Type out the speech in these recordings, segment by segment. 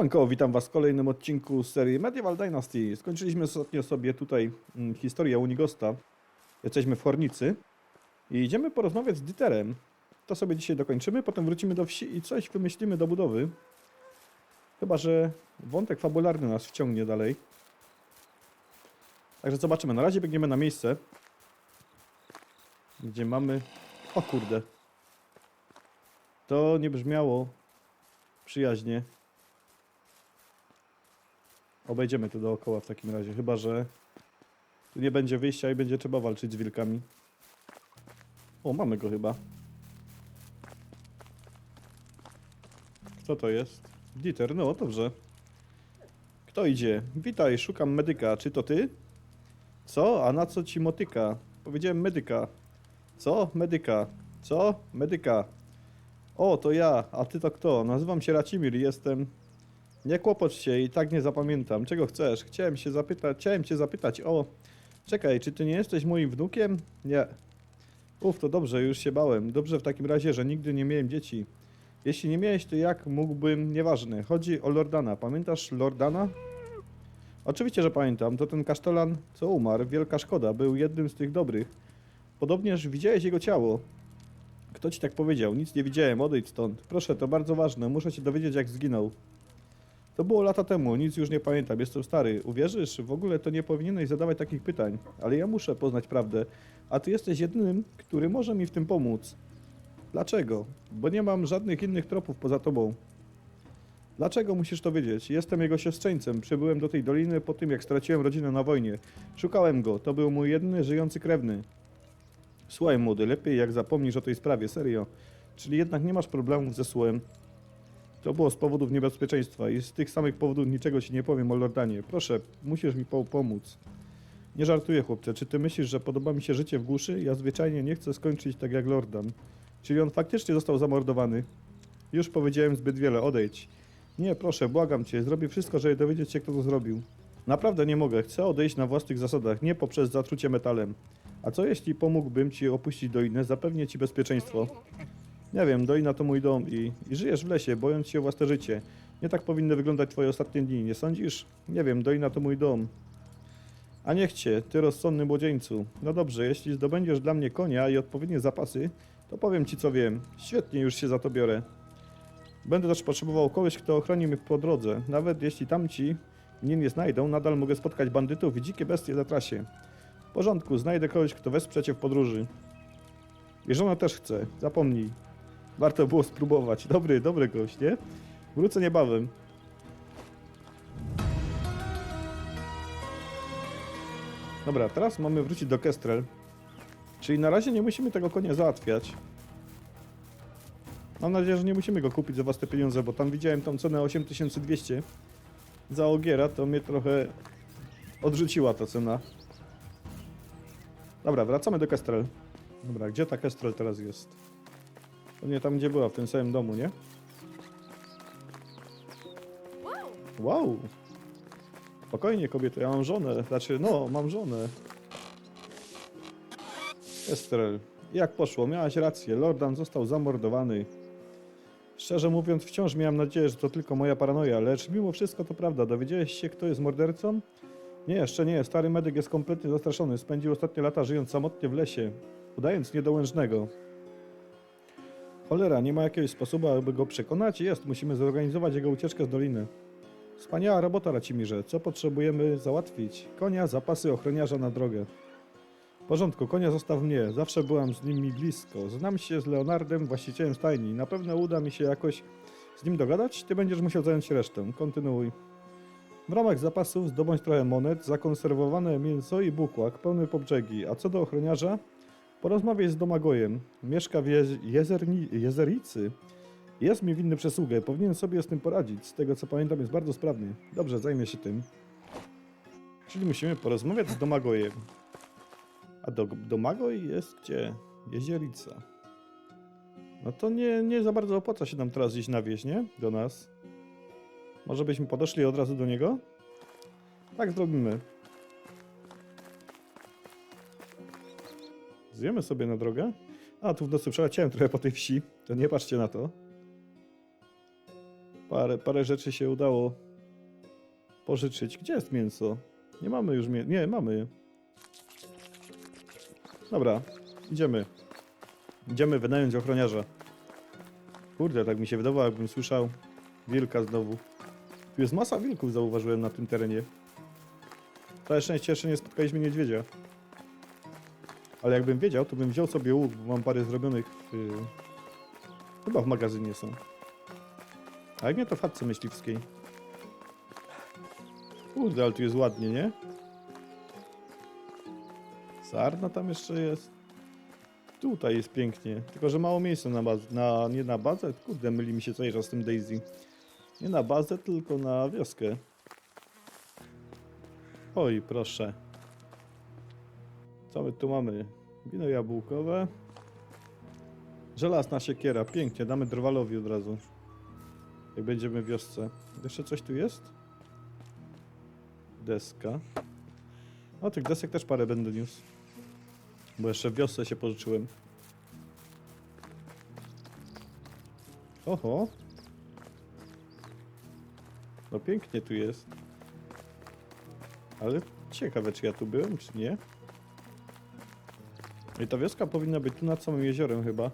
Siemanko, witam was w kolejnym odcinku z serii Medieval Dynasty. Skończyliśmy ostatnio sobie tutaj mm, historię Unigosta. Jesteśmy w Hornicy i idziemy porozmawiać z Dieterem. To sobie dzisiaj dokończymy, potem wrócimy do wsi i coś wymyślimy do budowy. Chyba, że wątek fabularny nas wciągnie dalej. Także zobaczymy. Na razie biegniemy na miejsce, gdzie mamy... O kurde. To nie brzmiało przyjaźnie. Obejdziemy tu dookoła w takim razie, chyba że tu nie będzie wyjścia i będzie trzeba walczyć z wilkami. O, mamy go chyba. Kto to jest? Dieter, no dobrze. Kto idzie? Witaj, szukam medyka. Czy to ty? Co? A na co ci motyka? Powiedziałem medyka. Co? Medyka. Co? Medyka. O, to ja. A ty to kto? Nazywam się Racimir jestem... Nie kłopocz się i tak nie zapamiętam. Czego chcesz? Chciałem się zapytać, chciałem cię zapytać, o... Czekaj, czy ty nie jesteś moim wnukiem? Nie. Uf, to dobrze, już się bałem. Dobrze w takim razie, że nigdy nie miałem dzieci. Jeśli nie miałeś, to jak mógłbym... Nieważne. Chodzi o Lordana. Pamiętasz Lordana? Oczywiście, że pamiętam. To ten kasztelan, co umarł. Wielka szkoda. Był jednym z tych dobrych. Podobnież widziałeś jego ciało. Kto ci tak powiedział? Nic nie widziałem, odejdź stąd. Proszę, to bardzo ważne. Muszę się dowiedzieć, jak zginął. To było lata temu, nic już nie pamiętam, jestem stary. Uwierzysz? W ogóle to nie powinieneś zadawać takich pytań, ale ja muszę poznać prawdę, a ty jesteś jedynym, który może mi w tym pomóc. Dlaczego? Bo nie mam żadnych innych tropów poza tobą. Dlaczego musisz to wiedzieć? Jestem jego siostrzeńcem. Przybyłem do tej doliny po tym, jak straciłem rodzinę na wojnie. Szukałem go, to był mój jedyny żyjący krewny. Słuchaj, młody, lepiej jak zapomnisz o tej sprawie, serio. Czyli jednak nie masz problemów ze słem. To było z powodów niebezpieczeństwa i z tych samych powodów niczego ci nie powiem o Lordanie. Proszę, musisz mi po pomóc. Nie żartuję, chłopcze. Czy ty myślisz, że podoba mi się życie w głuszy? Ja zwyczajnie nie chcę skończyć tak jak Lordan. Czyli on faktycznie został zamordowany. Już powiedziałem zbyt wiele, odejdź. Nie, proszę, błagam cię, zrobię wszystko, żeby dowiedzieć się, kto to zrobił. Naprawdę nie mogę, chcę odejść na własnych zasadach, nie poprzez zatrucie metalem. A co jeśli pomógłbym ci opuścić dolinę, zapewnię ci bezpieczeństwo? Nie wiem, Dolina to mój dom i, i żyjesz w lesie, bojąc się o własne życie. Nie tak powinny wyglądać twoje ostatnie dni, nie sądzisz? Nie wiem, Dolina to mój dom. A niech cię, ty rozsądny młodzieńcu. No dobrze, jeśli zdobędziesz dla mnie konia i odpowiednie zapasy, to powiem ci co wiem. Świetnie, już się za to biorę. Będę też potrzebował kogoś, kto ochroni mnie po drodze. Nawet jeśli tamci mnie nie znajdą, nadal mogę spotkać bandytów i dzikie bestie na trasie. W porządku, znajdę kogoś, kto wesprze cię w podróży. I żona też chce, zapomnij. Warto było spróbować. Dobry, dobry gość, nie? Wrócę niebawem. Dobra, teraz mamy wrócić do Kestrel. Czyli na razie nie musimy tego konia załatwiać. Mam nadzieję, że nie musimy go kupić za własne pieniądze, bo tam widziałem tą cenę 8200 za ogiera, to mnie trochę odrzuciła ta cena. Dobra, wracamy do Kestrel. Dobra, gdzie ta Kestrel teraz jest? Pewnie tam, gdzie była, w tym samym domu, nie? Wow! Spokojnie, kobieto, ja mam żonę. Znaczy, no, mam żonę. Kestrel. Jak poszło? Miałaś rację. Lordan został zamordowany. Szczerze mówiąc, wciąż miałem nadzieję, że to tylko moja paranoja, lecz mimo wszystko to prawda. Dowiedziałeś się, kto jest mordercą? Nie, jeszcze nie. Stary medyk jest kompletnie zastraszony. Spędził ostatnie lata żyjąc samotnie w lesie, udając niedołężnego. Cholera, nie ma jakiegoś sposobu, aby go przekonać? Jest, musimy zorganizować jego ucieczkę z doliny. Wspaniała robota, Racimirze. Co potrzebujemy załatwić? Konia, zapasy, ochroniarza na drogę. W porządku, konia zostaw mnie. Zawsze byłam z nimi blisko. Znam się z Leonardem, właścicielem stajni. Na pewno uda mi się jakoś z nim dogadać. Ty będziesz musiał zająć się resztą. Kontynuuj. W ramach zapasów zdobądź trochę monet, zakonserwowane mięso i bukłak, pełny po brzegi. A co do ochroniarza, porozmawiaj z Domagojem. Mieszka w jez jezerni jezericy. Jest mi winny przysługę, powinien sobie z tym poradzić. Z tego co pamiętam jest bardzo sprawny. Dobrze, zajmę się tym. Czyli musimy porozmawiać z Domagojem. A do, Domagoj jest gdzie? Jeziorica. No to nie, nie za bardzo opłaca się nam teraz iść na wieś, nie? Do nas. Może byśmy podeszli od razu do niego? Tak zrobimy. Zjemy sobie na drogę. A, tu w nocy przeleciałem trochę po tej wsi. To nie patrzcie na to. Parę, parę rzeczy się udało pożyczyć. Gdzie jest mięso? Nie mamy już mięsa. Nie, mamy. Dobra, idziemy. Idziemy wynająć ochroniarza. Kurde, tak mi się wydawało, jakbym słyszał wilka znowu. Tu jest masa wilków, zauważyłem na tym terenie. Całe szczęście jeszcze nie spotkaliśmy niedźwiedzia. Ale jakbym wiedział, to bym wziął sobie łuk, bo mam parę zrobionych w... Chyba w magazynie są. A jak nie, to w chatce myśliwskiej. Kurde, ale tu jest ładnie, nie? Sarna tam jeszcze jest. Tutaj jest pięknie. Tylko, że mało miejsca na bazę. Na, nie na bazę? Kurde, myli mi się cały czas z tym Daisy. Nie na bazę, tylko na wioskę. Oj, proszę. Co my tu mamy? Wino jabłkowe. Żelazna siekiera. Pięknie, damy drwalowi od razu. Jak będziemy w wiosce. Jeszcze coś tu jest? Deska. O, tych desek też parę będę niósł. Bo jeszcze w wiosce się pożyczyłem. Oho. No pięknie tu jest. Ale ciekawe, czy ja tu byłem, czy nie. I ta wioska powinna być tu nad samym jeziorem chyba.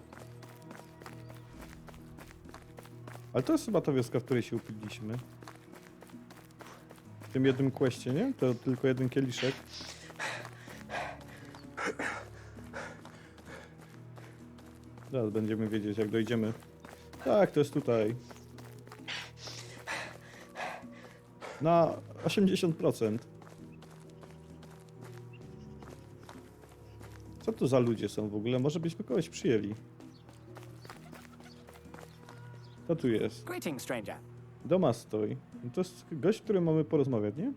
Ale to jest chyba ta wioska, w której się upiliśmy. W tym jednym questie, nie? To tylko jeden kieliszek. Zaraz będziemy wiedzieć, jak dojdziemy. Tak, to jest tutaj. Na 80%. Co to za ludzie są w ogóle? Może byśmy kogoś przyjęli. Co tu jest? Greetings, stranger. Doma stoi. No To jest gość, z którym mamy porozmawiać, nie?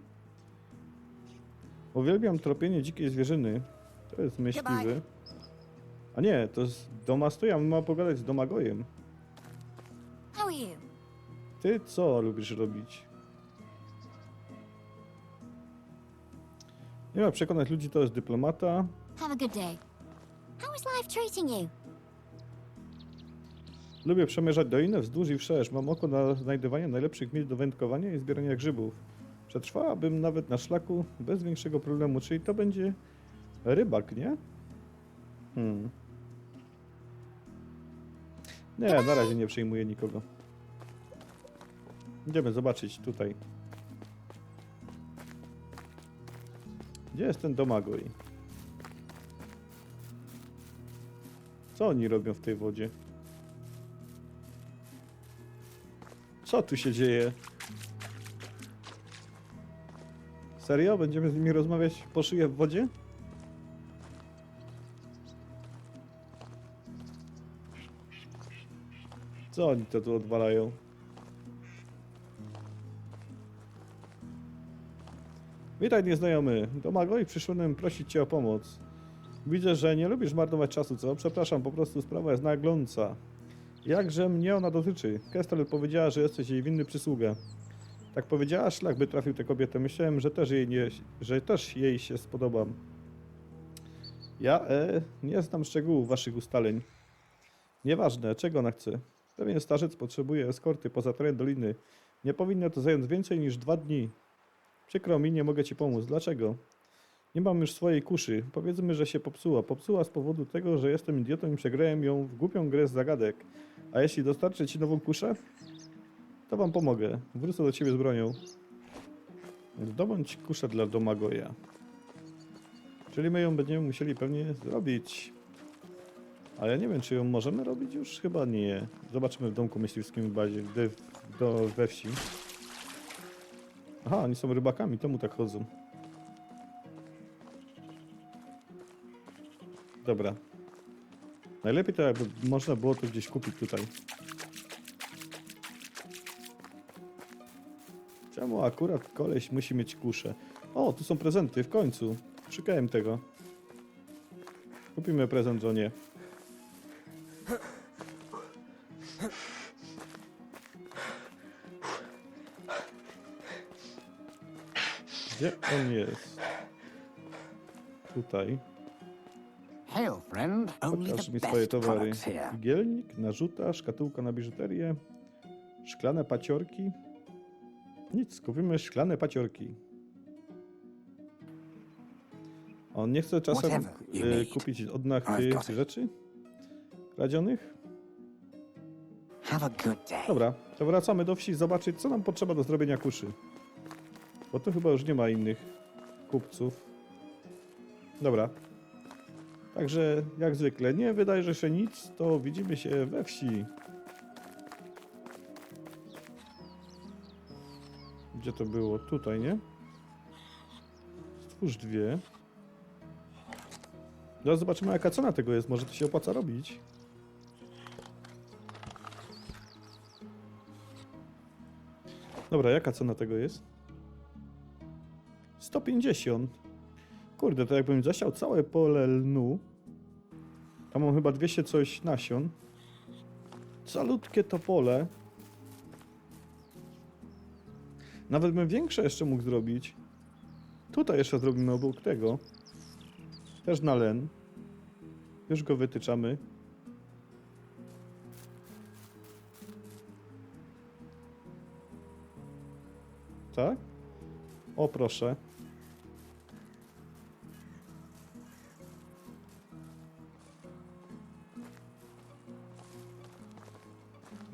Uwielbiam tropienie dzikiej zwierzyny. To jest myśliwy. A nie, to jest doma stoi, a my mamy pogadać z domagojem. How are you? Ty co lubisz robić? Nie ma przekonać ludzi, to jest dyplomata. Have a good day. How is life treating you? Lubię przemierzać dolinę wzdłuż i wszerz. Mam oko na znajdywanie najlepszych miejsc do wędkowania i zbierania grzybów. Przetrwałabym nawet na szlaku bez większego problemu. Czyli to będzie rybak, nie? Hmm. Nie, na razie nie przyjmuję nikogo. Idziemy zobaczyć tutaj. Gdzie jest ten domagoj? Co oni robią w tej wodzie? Co tu się dzieje? Serio? Będziemy z nimi rozmawiać po szyję w wodzie? Co oni to tu odwalają? Witaj nieznajomy. Domagoj, przyszedłem prosić cię o pomoc. Widzę, że nie lubisz marnować czasu, co? Przepraszam, po prostu sprawa jest nagląca. Jakże mnie ona dotyczy? Kestel powiedziała, że jesteś jej winny przysługę. Tak powiedziała, szlak by trafił tę kobietę. Myślałem, że też jej, nie, że też jej się spodobam. Ja e, nie znam szczegółów waszych ustaleń. Nieważne, czego ona chce. Pewien starzec potrzebuje eskorty poza teren doliny. Nie powinno to zająć więcej niż dwa dni. Przykro mi, nie mogę ci pomóc. Dlaczego? Nie mam już swojej kuszy. Powiedzmy, że się popsuła. Popsuła z powodu tego, że jestem idiotą i przegrałem ją w głupią grę z zagadek. A jeśli dostarczę ci nową kuszę, to wam pomogę. Wrócę do ciebie z bronią. Zdobądź kuszę dla Domagoja. Czyli my ją będziemy musieli pewnie zrobić. Ale nie wiem, czy ją możemy robić już? Chyba nie. Zobaczymy w domku myśliwskim w bazie, do, we wsi. Aha, oni są rybakami, temu tak chodzą. Dobra. Najlepiej to jakby można było to gdzieś kupić tutaj. Czemu akurat koleś musi mieć kuszę? O, tu są prezenty, w końcu. Szukałem tego. Kupimy prezent żonie. Gdzie on jest? Tutaj. Friend. Only Pokaż the mi swoje best towary. products here. Igielnik, narzuta, szkatułka na biżuterię. Szklane paciorki? Nic, kupimy szklane paciorki. On nie chce czasem Whatever you y, need, kupić od nas I've tych got it. rzeczy kradzionych? Have a good day. Dobra, to wracamy do wsi zobaczyć, co nam potrzeba do zrobienia kuszy. Bo tu chyba już nie ma innych kupców. Dobra. Także, jak zwykle, nie wydaje się nic, to widzimy się we wsi. Gdzie to było? Tutaj, nie? Stwórz dwie. Zaraz zobaczymy, jaka cena tego jest. Może to się opłaca robić. Dobra, jaka cena tego jest? 150. Kurde, to jakbym zasiał całe pole lnu. Tam mam chyba 200 coś nasion. Calutkie to pole. Nawet bym większe jeszcze mógł zrobić. Tutaj jeszcze zrobimy obok tego. Też na len. Już go wytyczamy. Tak? O proszę.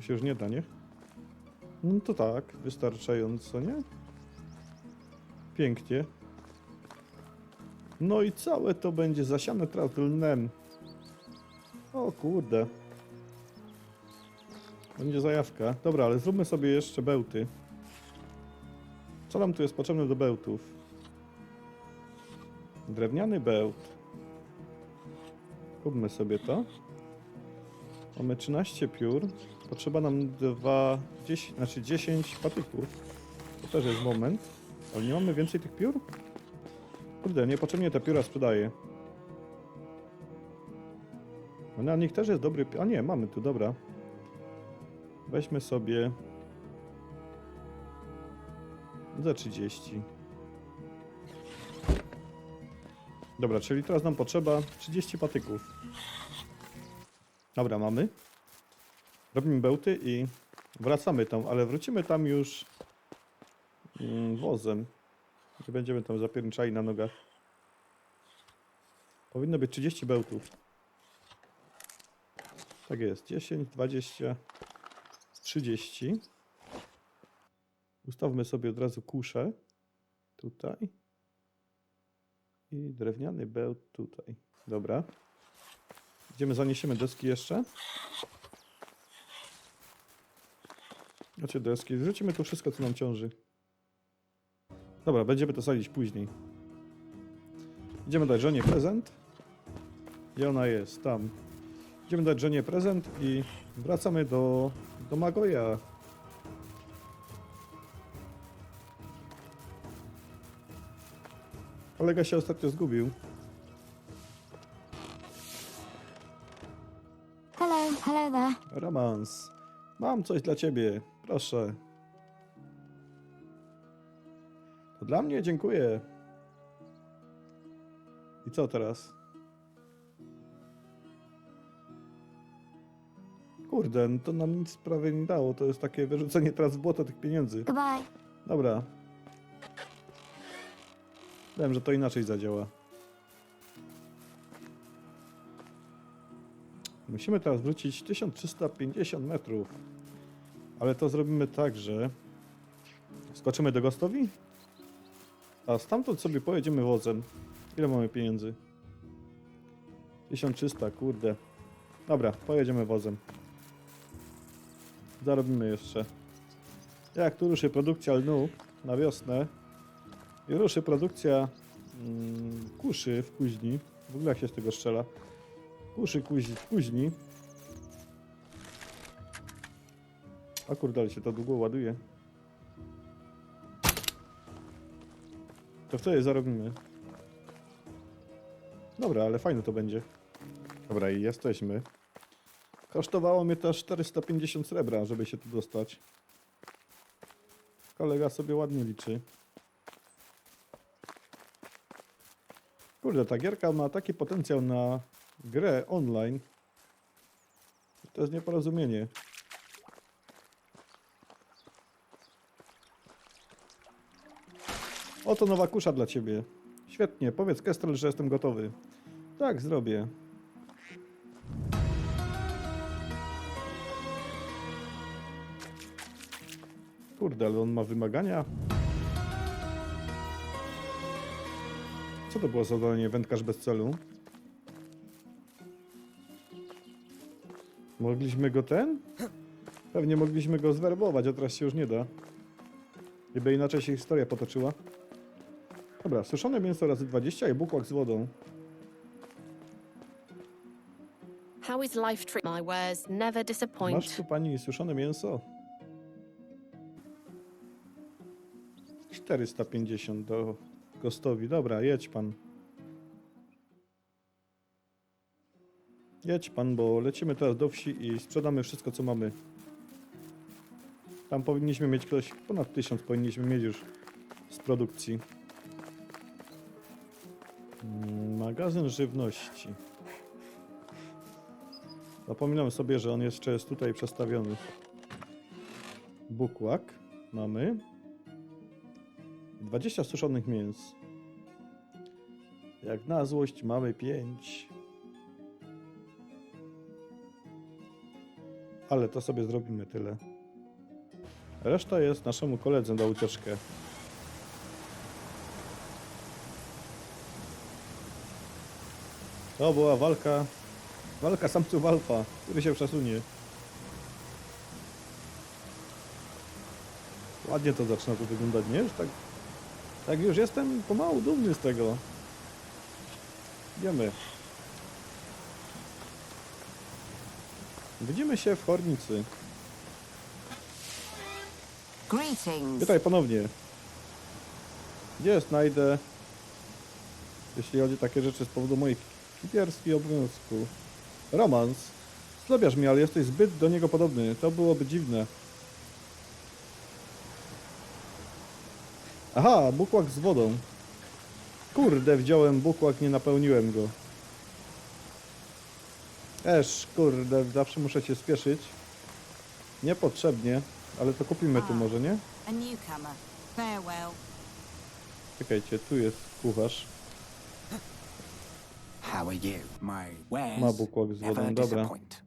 Się już nie da, nie? No to tak, wystarczająco, nie? Pięknie. No i całe to będzie zasiane teraz lnem. O kurde. Będzie zajawka. Dobra, ale zróbmy sobie jeszcze bełty. Co nam tu jest potrzebne do bełtów? Drewniany bełt. Kupmy sobie to. Mamy 13 piór. Potrzeba nam 2, 10, znaczy 10 patyków. To też jest moment. Ale nie mamy więcej tych piór? Kurde, niepotrzebnie te pióra sprzedaję. No na nich też jest dobry... A nie, mamy tu, dobra. Weźmy sobie... Za 30. Dobra, czyli teraz nam potrzeba 30 patyków. Dobra, mamy. Robimy bełty i wracamy tam, ale wrócimy tam już mm, wozem. Nie będziemy tam zapierniczali na nogach. Powinno być 30 bełtów. Tak jest, 10, 20, 30. Ustawmy sobie od razu kuszę. Tutaj. I drewniany bełt tutaj. Dobra. Idziemy, zaniesiemy deski jeszcze. Macie deski. Zrzucimy tu wszystko, co nam ciąży. Dobra, będziemy to sadzić później. Idziemy dać żonie prezent. I ona jest tam. Idziemy dać żonie prezent i wracamy do, do Magoja. Kolega się ostatnio zgubił. Hello, hello there. Romans. Mam coś dla ciebie. Proszę. To dla mnie dziękuję. I co teraz? Kurde, no to nam nic prawie nie dało. To jest takie wyrzucenie teraz w błoto tych pieniędzy. Goodbye. Dobra. Wiem, że to inaczej zadziała. Musimy teraz wrócić 1350 metrów. Ale to zrobimy tak, że skoczymy do Gostowi, a stamtąd sobie pojedziemy wozem. Ile mamy pieniędzy? 1300, kurde. Dobra, pojedziemy wozem. Zarobimy jeszcze. Jak tu ruszy produkcja lnu na wiosnę i ruszy produkcja mm, kuszy w kuźni, w ogóle jak się z tego strzela, kuszy kuźni, w kuźni, a kurde, ale się to długo ładuje, to wtedy zarobimy. Dobra, ale fajne to będzie. Dobra, i jesteśmy. Kosztowało mnie to aż 450 srebra, żeby się tu dostać. Kolega sobie ładnie liczy. Kurde, ta gierka ma taki potencjał na grę online. To jest nieporozumienie. Oto nowa kusza dla ciebie. Świetnie, powiedz Kestrel, że jestem gotowy. Tak, zrobię. Kurde, ale on ma wymagania. Co to było za zadanie wędkarz bez celu? Mogliśmy go ten? Pewnie mogliśmy go zwerbować, a teraz się już nie da. Gdyby inaczej się historia potoczyła. Dobra, suszone mięso razy 20 i bukłak z wodą. How is life treat my wares never disappoint? Masz tu pani suszone mięso? 450 do Kostowi. Dobra, jedź pan. Jedź pan, bo lecimy teraz do wsi i sprzedamy wszystko, co mamy. Tam powinniśmy mieć ktoś, ponad 1000 powinniśmy mieć już z produkcji. Mm, Magazyn żywności. Zapominam sobie, że on jeszcze jest tutaj przestawiony. Bukłak mamy. 20 suszonych mięs. Jak na złość mamy 5. Ale to sobie zrobimy tyle. Reszta jest naszemu koledze na ucieczkę. To była walka Walka samców alfa, który się przesunie. Ładnie to zaczyna tu wyglądać, nie? Że tak, tak już jestem pomału dumny z tego. Idziemy. Widzimy się w Hornicy. Greetings. Witaj ponownie. Gdzie znajdę, jeśli chodzi o takie rzeczy z powodu moich kipierskich obowiązków? Romans. Zlebiasz mnie, ale jesteś zbyt do niego podobny. To byłoby dziwne. Aha, bukłak z wodą. Kurde, wziąłem bukłak, nie napełniłem go. Esz, kurde, zawsze muszę się spieszyć. Niepotrzebnie, ale to kupimy tu może, nie? A newcomer. Farewell. Czekajcie, tu jest kucharz. How are you? My wares Ma bukłak z wodą, never dobra. disappoint.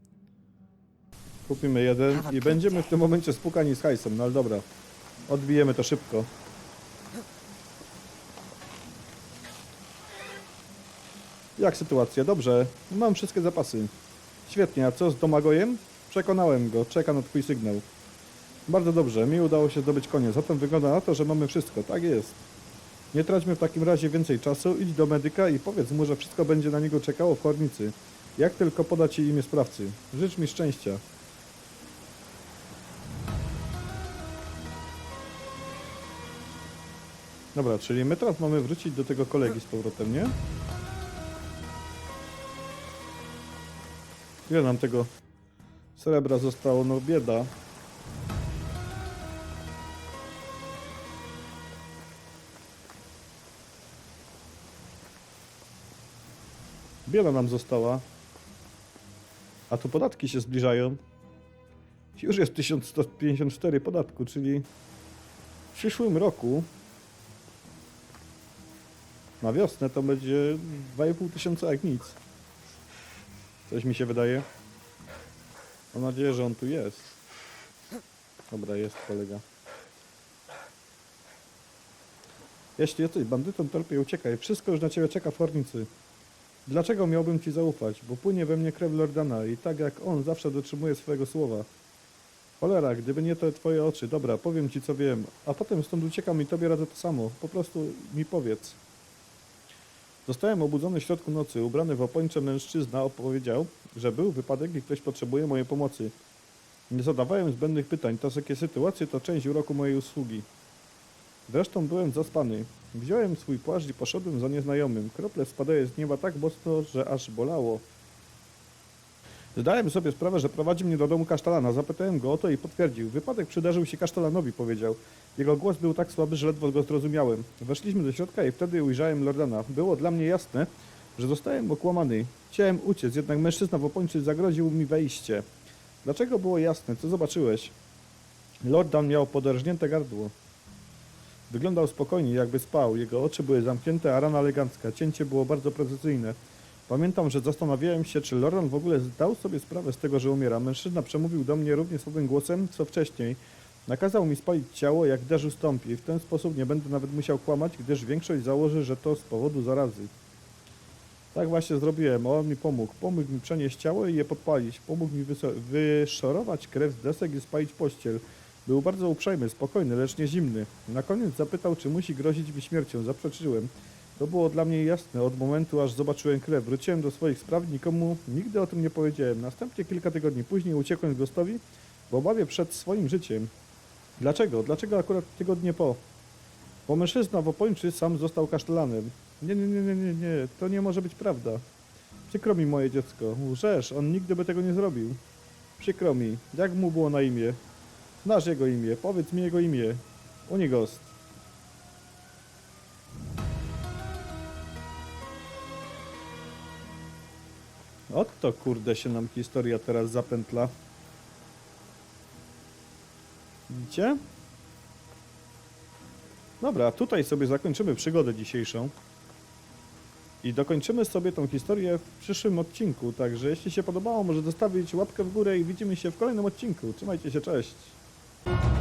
Kupimy jeden i będziemy w tym momencie spukani z hajsem, no ale dobra. Odbijemy to szybko. Jak sytuacja? Dobrze. Mam wszystkie zapasy. Świetnie, a co z Domagojem? Przekonałem go, czeka na twój sygnał. Bardzo dobrze, mi udało się zdobyć koniec, zatem wygląda na to, że mamy wszystko, tak jest. Nie traćmy w takim razie więcej czasu, idź do medyka i powiedz mu, że wszystko będzie na niego czekało w Hornicy. Jak tylko poda ci imię sprawcy. Życz mi szczęścia. Dobra, czyli my teraz mamy wrócić do tego kolegi z powrotem, nie? Ile nam tego srebra zostało? No bieda. Bieda nam została. A tu podatki się zbliżają. Już jest 1154 podatku, czyli w przyszłym roku na wiosnę to będzie 2,5 tysiąca jak nic. Coś mi się wydaje. Mam nadzieję, że on tu jest. Dobra, jest kolega. Jeśli jesteś bandytą, to lepiej uciekaj. Wszystko już na ciebie czeka w Hornicy. Dlaczego miałbym ci zaufać? Bo płynie we mnie krew Lordana i tak jak on zawsze dotrzymuje swojego słowa. Cholera, gdyby nie te twoje oczy. Dobra, powiem ci co wiem, a potem stąd uciekam i tobie radzę to samo. Po prostu mi powiedz. Zostałem obudzony w środku nocy. Ubrany w opończe mężczyzna opowiedział, że był wypadek i ktoś potrzebuje mojej pomocy. Nie zadawałem zbędnych pytań. To takie sytuacje to część uroku mojej usługi. Zresztą byłem zaspany. Wziąłem swój płaszcz i poszedłem za nieznajomym. Krople spadały z nieba tak mocno, że aż bolało. Zdałem sobie sprawę, że prowadzi mnie do domu kasztelana. Zapytałem go o to i potwierdził. Wypadek przydarzył się kasztelanowi, powiedział. Jego głos był tak słaby, że ledwo go zrozumiałem. Weszliśmy do środka i wtedy ujrzałem Lordana. Było dla mnie jasne, że zostałem okłamany. Chciałem uciec, jednak mężczyzna w opończy zagroził mi wejście. Dlaczego było jasne? Co zobaczyłeś? Lordan miał poderżnięte gardło. Wyglądał spokojnie, jakby spał. Jego oczy były zamknięte, a rana elegancka. Cięcie było bardzo precyzyjne. Pamiętam, że zastanawiałem się, czy Loran w ogóle zdał sobie sprawę z tego, że umiera. Mężczyzna przemówił do mnie równie słabym głosem, co wcześniej. Nakazał mi spalić ciało, jak deszcz ustąpi. W ten sposób nie będę nawet musiał kłamać, gdyż większość założy, że to z powodu zarazy. Tak właśnie zrobiłem. On mi pomógł. Pomógł mi przenieść ciało i je podpalić. Pomógł mi wyszorować krew z desek i spalić pościel. Był bardzo uprzejmy, spokojny, lecz nie zimny. Na koniec zapytał, czy musi grozić mi śmiercią. Zaprzeczyłem. To było dla mnie jasne od momentu, aż zobaczyłem krew. Wróciłem do swoich spraw, nikomu nigdy o tym nie powiedziałem. Następnie kilka tygodni później uciekłem z Gostowi w obawie przed swoim życiem. Dlaczego? Dlaczego akurat tygodnie po? Bo mężczyzna w opończy sam został kasztelanem. Nie, nie, nie, nie, nie, nie, to nie może być prawda. Przykro mi, moje dziecko. Łżesz, on nigdy by tego nie zrobił. Przykro mi. Jak mu było na imię? Znasz jego imię, powiedz mi jego imię. Unigost. Oto kurde się nam historia teraz zapętla. Widzicie? Dobra, tutaj sobie zakończymy przygodę dzisiejszą. I dokończymy sobie tą historię w przyszłym odcinku. Także jeśli się podobało, może zostawić łapkę w górę i widzimy się w kolejnym odcinku. Trzymajcie się, cześć! Thank you.